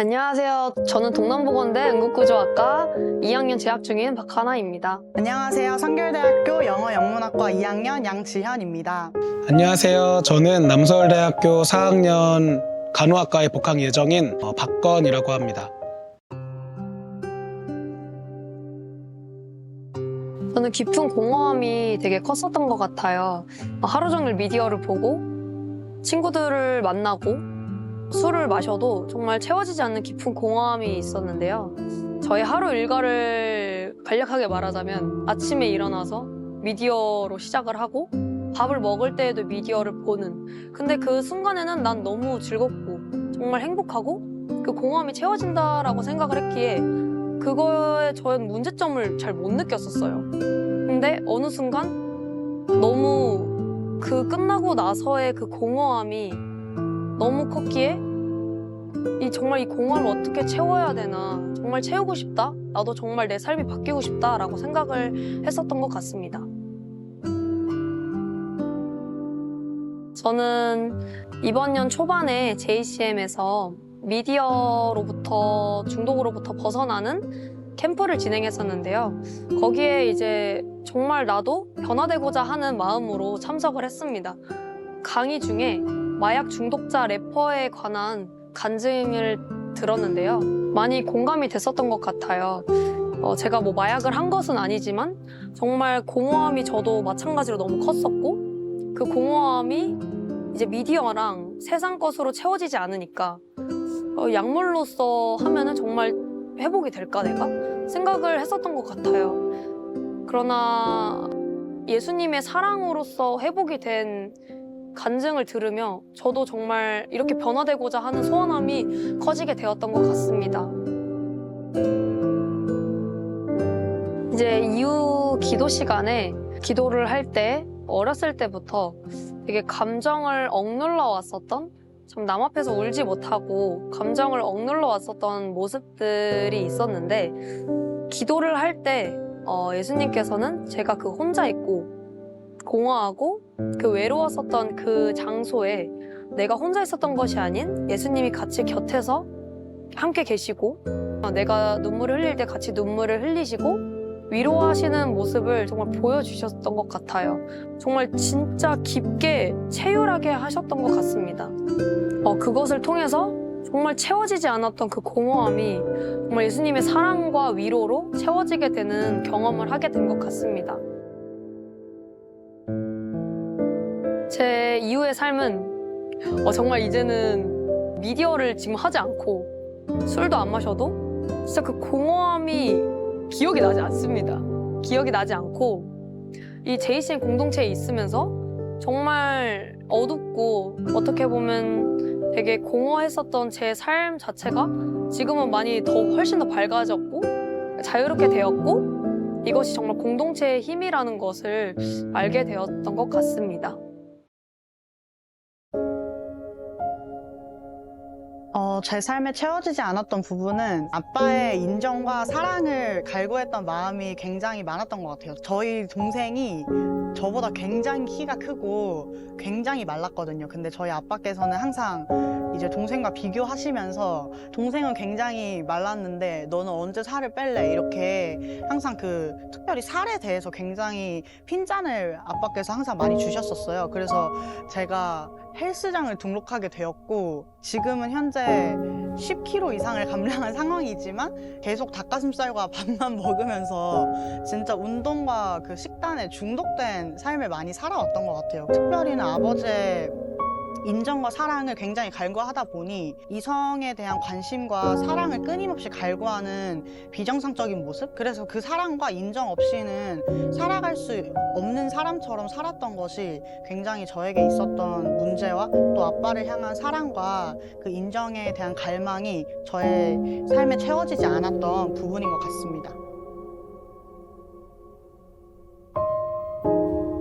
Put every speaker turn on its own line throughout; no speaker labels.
안녕하세요. 저는 동남보건대 응급구조학과 2학년 재학 중인 박하나입니다.
안녕하세요. 성결대학교 영어 영문학과 2학년 양지현입니다.
안녕하세요. 저는 남서울대학교 4학년 간호학과에 복학 예정인 어, 박건이라고 합니다.
저는 깊은 공허함이 되게 컸었던 것 같아요. 하루 종일 미디어를 보고 친구들을 만나고 술을 마셔도 정말 채워지지 않는 깊은 공허함이 있었는데요. 저의 하루 일과를 간략하게 말하자면 아침에 일어나서 미디어로 시작을 하고 밥을 먹을 때에도 미디어를 보는 근데 그 순간에는 난 너무 즐겁고 정말 행복하고 그 공허함이 채워진다라고 생각을 했기에 그거에 저는 문제점을 잘 못 느꼈었어요. 근데 어느 순간 너무 그 끝나고 나서의 그 공허함이 너무 컸기에 이 정말 이 공허함을 어떻게 채워야 되나 정말 채우고 싶다 나도 정말 내 삶이 바뀌고 싶다라고 생각을 했었던 것 같습니다. 저는 이번 년 초반에 JCM에서 미디어로부터 중독으로부터 벗어나는 캠프를 진행했었는데요. 거기에 이제 정말 나도 변화되고자 하는 마음으로 참석을 했습니다. 강의 중에 마약 중독자 래퍼에 관한 간증을 들었는데요. 많이 공감이 됐었던 것 같아요. 어, 제가 뭐 마약을 한 것은 아니지만 정말 공허함이 저도 마찬가지로 너무 컸었고 그 공허함이 이제 미디어랑 세상 것으로 채워지지 않으니까 어, 약물로서 하면은 정말 회복이 될까 내가 생각을 했었던 것 같아요. 그러나 예수님의 사랑으로서 회복이 된 간증을 들으며 저도 정말 이렇게 변화되고자 하는 소원함이 커지게 되었던 것 같습니다. 이제 이후 기도 시간에 기도를 할 때 어렸을 때부터 되게 감정을 억눌러 왔었던 참남 앞에서 울지 못하고 감정을 억눌러 왔었던 모습들이 있었는데 기도를 할때 어, 예수님께서는 제가 그 혼자 있고 공허하고 그 외로웠었던 그 장소에 내가 혼자 있었던 것이 아닌 예수님이 같이 곁에서 함께 계시고 어, 내가 눈물을 흘릴 때 같이 눈물을 흘리시고 위로하시는 모습을 정말 보여주셨던 것 같아요. 정말 진짜 깊게 체휼하게 하셨던 것 같습니다. 어, 그것을 통해서 정말 채워지지 않았던 그 공허함이 정말 예수님의 사랑과 위로로 채워지게 되는 경험을 하게 된 것 같습니다. 이후의 삶은 어, 정말 이제는 미디어를 지금 하지 않고 술도 안 마셔도 진짜 그 공허함이 기억이 나지 않습니다. 기억이 나지 않고 이 JCN 공동체에 있으면서 정말 어둡고 어떻게 보면 되게 공허했었던 제 삶 자체가 지금은 많이 더 훨씬 더 밝아졌고 자유롭게 되었고 이것이 정말 공동체의 힘이라는 것을 알게 되었던 것 같습니다.
어, 제 삶에 채워지지 않았던 부분은 아빠의 인정과 사랑을 갈구했던 마음이 굉장히 많았던 것 같아요. 저희 동생이 저보다 굉장히 키가 크고 굉장히 말랐거든요. 근데 저희 아빠께서는 항상 이제 동생과 비교하시면서 동생은 굉장히 말랐는데 너는 언제 살을 뺄래? 이렇게 항상 그 특별히 살에 대해서 굉장히 핀잔을 아빠께서 항상 많이 주셨었어요. 그래서 제가 헬스장을 등록하게 되었고 지금은 현재 10kg 이상을 감량한 상황이지만 계속 닭가슴살과 밥만 먹으면서 진짜 운동과 그 식단에 중독된 삶을 많이 살아왔던 것 같아요. 특별히는 아버지의 인정과 사랑을 굉장히 갈구하다 보니 이성에 대한 관심과 사랑을 끊임없이 갈구하는 비정상적인 모습? 그래서 그 사랑과 인정 없이는 살아갈 수 없는 사람처럼 살았던 것이 굉장히 저에게 있었던 문제와 또 아빠를 향한 사랑과 그 인정에 대한 갈망이 저의 삶에 채워지지 않았던 부분인 것 같습니다.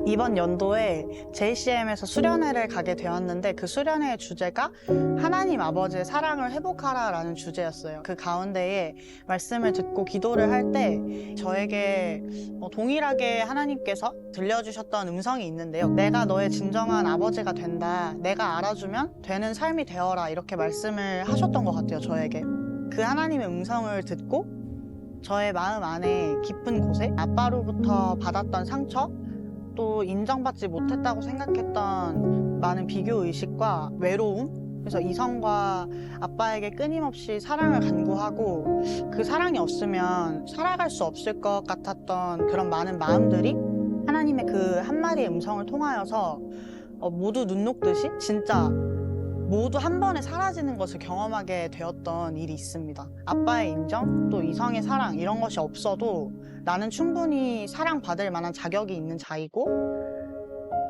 이번 연도에 JCM에서 수련회를 가게 되었는데 그 수련회의 주제가 하나님 아버지의 사랑을 회복하라 라는 주제였어요. 그 가운데에 말씀을 듣고 기도를 할 때 저에게 어, 동일하게 하나님께서 들려주셨던 음성이 있는데요. 내가 너의 진정한 아버지가 된다. 내가 알아주면 되는 삶이 되어라. 이렇게 말씀을 하셨던 것 같아요, 저에게. 그 하나님의 음성을 듣고 저의 마음 안에 깊은 곳에 아빠로부터 받았던 상처 또 인정받지 못했다고 생각했던 많은 비교 의식과 외로움 그래서 이성과 아빠에게 끊임없이 사랑을 간구하고 그 사랑이 없으면 살아갈 수 없을 것 같았던 그런 많은 마음들이 하나님의 그 한마디의 음성을 통하여서 어, 모두 눈 녹듯이 진짜 모두 한 번에 사라지는 것을 경험하게 되었던 일이 있습니다. 아빠의 인정, 또 이성의 사랑 이런 것이 없어도 나는 충분히 사랑받을 만한 자격이 있는 자이고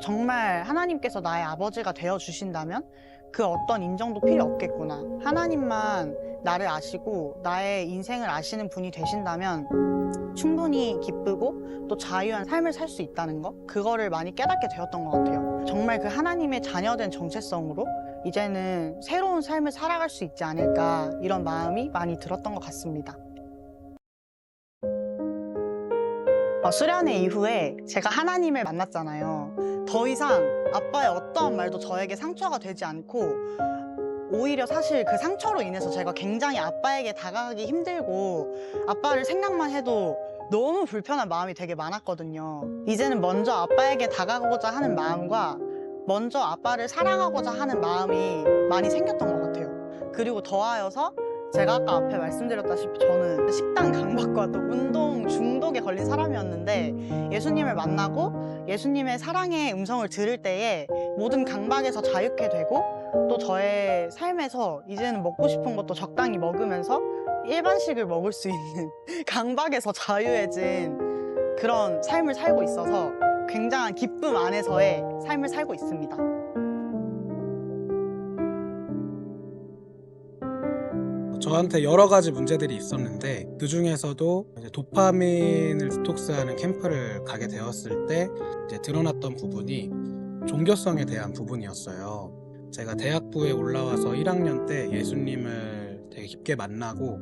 정말 하나님께서 나의 아버지가 되어 주신다면 그 어떤 인정도 필요 없겠구나. 하나님만 나를 아시고 나의 인생을 아시는 분이 되신다면 충분히 기쁘고 또 자유한 삶을 살 수 있다는 거 그거를 많이 깨닫게 되었던 것 같아요. 정말 그 하나님의 자녀된 정체성으로 이제는 새로운 삶을 살아갈 수 있지 않을까 이런 마음이 많이 들었던 것 같습니다. 어, 수련회 이후에 제가 하나님을 만났잖아요. 더 이상 아빠의 어떠한 말도 저에게 상처가 되지 않고 오히려 사실 그 상처로 인해서 제가 굉장히 아빠에게 다가가기 힘들고 아빠를 생각만 해도 너무 불편한 마음이 되게 많았거든요. 이제는 먼저 아빠에게 다가가고자 하는 마음과 먼저 아빠를 사랑하고자 하는 마음이 많이 생겼던 것 같아요. 그리고 더하여서 제가 아까 앞에 말씀드렸다시피 저는 식단 강박과 또 운동 중독에 걸린 사람이었는데 예수님을 만나고 예수님의 사랑의 음성을 들을 때에 모든 강박에서 자유케 되고 또 저의 삶에서 이제는 먹고 싶은 것도 적당히 먹으면서 일반식을 먹을 수 있는 강박에서 자유해진 그런 삶을 살고 있어서 굉장한 기쁨 안에서의 삶을 살고 있습니다.
저한테 여러 가지 문제들이 있었는데 그 중에서도 도파민을 디톡스하는 캠프를 가게 되었을 때 드러났던 부분이 종교성에 대한 부분이었어요. 제가 대학부에 올라와서 1학년 때 예수님을 되게 깊게 만나고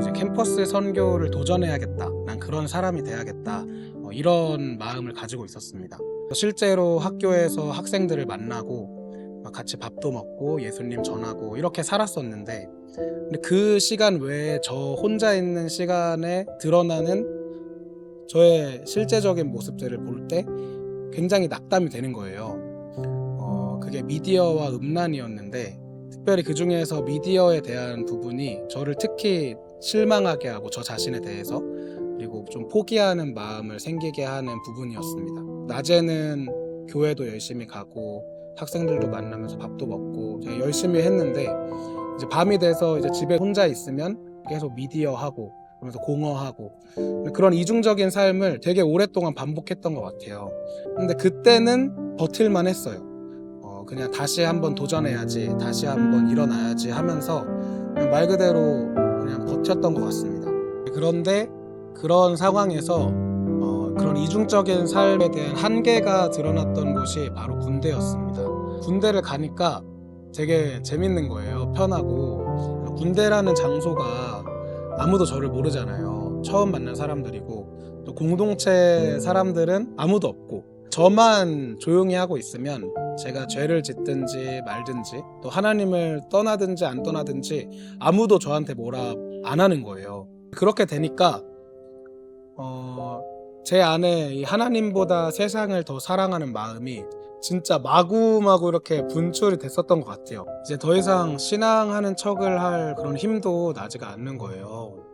이제 캠퍼스 선교를 도전해야겠다. 난 그런 사람이 돼야겠다. 어, 이런 마음을 가지고 있었습니다. 실제로 학교에서 학생들을 만나고 막 같이 밥도 먹고 예수님 전하고 이렇게 살았었는데 근데 그 시간 외에 저 혼자 있는 시간에 드러나는 저의 실제적인 모습들을 볼 때 굉장히 낙담이 되는 거예요. 어, 그게 미디어와 음란이었는데 특별히 그 중에서 미디어에 대한 부분이 저를 특히 실망하게 하고 저 자신에 대해서 좀 포기하는 마음을 생기게 하는 부분이었습니다. 낮에는 교회도 열심히 가고 학생들도 만나면서 밥도 먹고 열심히 했는데 이제 밤이 돼서 이제 집에 혼자 있으면 계속 미디어 하고 그러면서 공허하고 그런 이중적인 삶을 되게 오랫동안 반복했던 것 같아요. 근데 그때는 버틸만 했어요. 어, 그냥 다시 한번 도전해야지, 다시 한번 일어나야지 하면서 말 그대로 그냥 버텼던 것 같습니다. 그런데 그런 상황에서 어, 그런 이중적인 삶에 대한 한계가 드러났던 곳이 바로 군대였습니다. 군대를 가니까 되게 재밌는 거예요. 편하고. 군대라는 장소가 아무도 저를 모르잖아요. 처음 만난 사람들이고, 또 공동체 사람들은 아무도 없고, 저만 조용히 하고 있으면 제가 죄를 짓든지 말든지, 또 하나님을 떠나든지 안 떠나든지 아무도 저한테 뭐라 안 하는 거예요. 그렇게 되니까, 어, 제 안에 이 하나님보다 세상을 더 사랑하는 마음이 진짜 마구마구 이렇게 분출이 됐었던 것 같아요. 이제 더 이상 신앙하는 척을 할 그런 힘도 나지가 않는 거예요.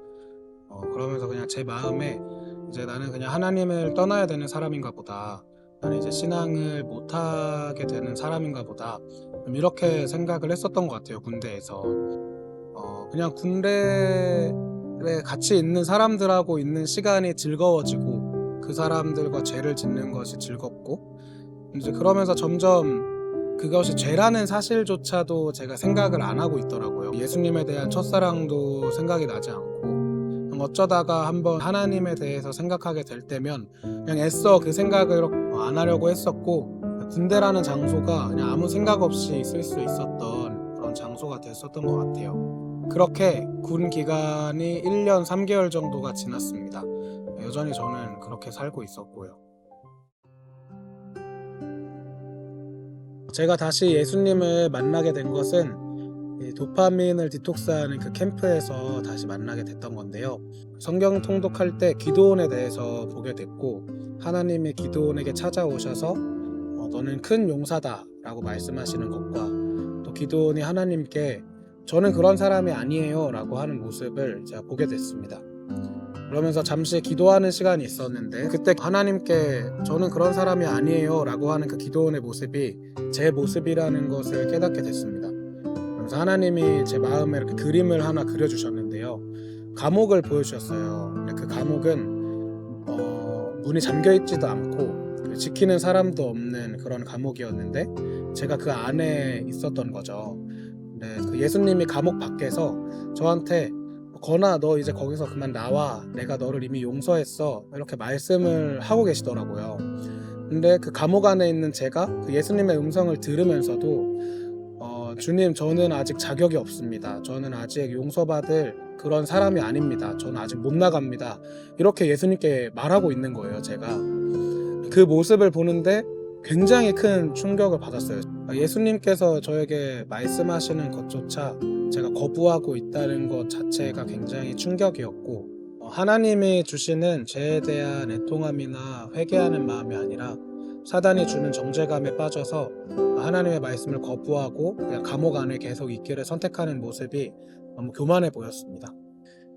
어, 그러면서 그냥 제 마음에 이제 나는 그냥 하나님을 떠나야 되는 사람인가 보다. 나는 이제 신앙을 못하게 되는 사람인가 보다. 좀 이렇게 생각을 했었던 것 같아요, 군대에서. 어, 그냥 군대에 같이 있는 사람들하고 있는 시간이 즐거워지고 그 사람들과 죄를 짓는 것이 즐겁고 이제 그러면서 점점 그것이 죄라는 사실조차도 제가 생각을 안 하고 있더라고요. 예수님에 대한 첫사랑도 생각이 나지 않고 어쩌다가 한번 하나님에 대해서 생각하게 될 때면 그냥 애써 그 생각을 안 하려고 했었고 군대라는 장소가 그냥 아무 생각 없이 있을 수 있었던 그런 장소가 됐었던 것 같아요. 그렇게 군 기간이 1년 3개월 정도가 지났습니다. 여전히 저는 그렇게 살고 있었고요. 제가 다시 예수님을 만나게 된 것은 이 도파민을 디톡스하는 그 캠프에서 다시 만나게 됐던 건데요. 성경 통독할 때 기도원에 대해서 보게 됐고 하나님이 기도원에게 찾아오셔서 어, 너는 큰 용사다라고 말씀하시는 것과 또 기도원이 하나님께 저는 그런 사람이 아니에요 라고 하는 모습을 제가 보게 됐습니다. 그러면서 잠시 기도하는 시간이 있었는데 그때 하나님께 저는 그런 사람이 아니에요 라고 하는 그 기도원의 모습이 제 모습이라는 것을 깨닫게 됐습니다. 그래서 하나님이 제 마음에 이렇게 그림을 하나 그려주셨는데요. 감옥을 보여주셨어요. 그 감옥은 어, 문이 잠겨 있지도 않고 그 지키는 사람도 없는 그런 감옥이었는데 제가 그 안에 있었던 거죠. 근데 그 예수님이 감옥 밖에서 저한테 건아 너 이제 거기서 그만 나와 내가 너를 이미 용서했어 이렇게 말씀을 하고 계시더라고요. 근데 그 감옥 안에 있는 제가 그 예수님의 음성을 들으면서도 어, 주님 저는 아직 자격이 없습니다. 저는 아직 용서받을 그런 사람이 아닙니다. 저는 아직 못 나갑니다. 이렇게 예수님께 말하고 있는 거예요, 제가. 그 모습을 보는데 굉장히 큰 충격을 받았어요. 예수님께서 저에게 말씀하시는 것조차 제가 거부하고 있다는 것 자체가 굉장히 충격이었고 어, 하나님이 주시는 죄에 대한 애통함이나 회개하는 마음이 아니라 사단이 주는 정죄감에 빠져서 하나님의 말씀을 거부하고 감옥 안에 계속 있기를 선택하는 모습이 너무 교만해 보였습니다.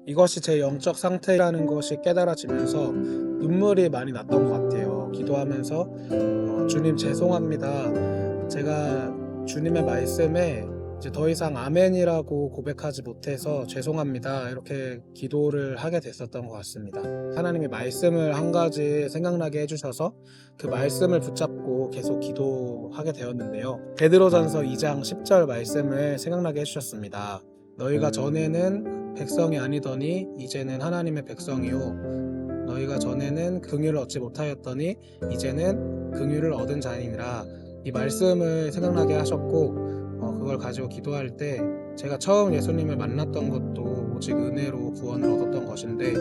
이것이 제 영적 상태라는 것이 깨달아지면서 눈물이 많이 났던 것 같아요. 기도하면서 어, 주님 죄송합니다. 제가 주님의 말씀에 이제 더 이상 아멘이라고 고백하지 못해서 죄송합니다. 이렇게 기도를 하게 됐었던 것 같습니다. 하나님이 말씀을 한 가지 생각나게 해주셔서 그 말씀을 붙잡고 계속 기도하게 되었는데요. 베드로전서 2장 10절 말씀을 생각나게 해주셨습니다. 너희가 전에는 백성이 아니더니 이제는 하나님의 백성이요 너희가 전에는 긍휼을 얻지 못하였더니 이제는 긍휼을 얻은 자니라 이 말씀을 생각나게 하셨고 어, 그걸 가지고 기도할 때 제가 처음 예수님을 만났던 것도 오직 은혜로 구원을 얻었던 것인데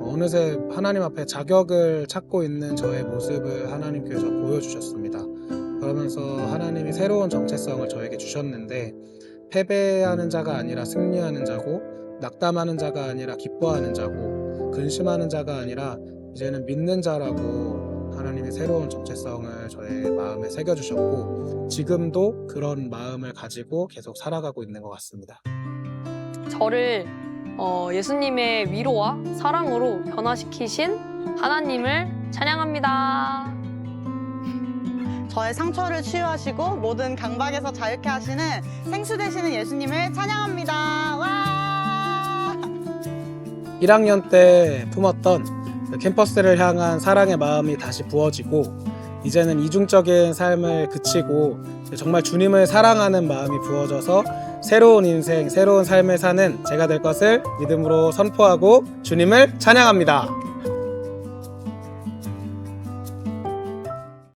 어, 어느새 하나님 앞에 자격을 찾고 있는 저의 모습을 하나님께서 보여주셨습니다. 그러면서 하나님이 새로운 정체성을 저에게 주셨는데 패배하는 자가 아니라 승리하는 자고 낙담하는 자가 아니라 기뻐하는 자고 근심하는 자가 아니라 이제는 믿는 자라고 하나님의 새로운 정체성을 저의 마음에 새겨주셨고 지금도 그런 마음을 가지고 계속 살아가고 있는 것 같습니다.
저를 어, 예수님의 위로와 사랑으로 변화시키신 하나님을 찬양합니다.
저의 상처를 치유하시고 모든 강박에서 자유케 하시는 생수 되시는 예수님을 찬양합니다. 와!
1학년 때 품었던 그 캠퍼스를 향한 사랑의 마음이 다시 부어지고 이제는 이중적인 삶을 그치고 정말 주님을 사랑하는 마음이 부어져서 새로운 인생, 새로운 삶을 사는 제가 될 것을 믿음으로 선포하고 주님을 찬양합니다.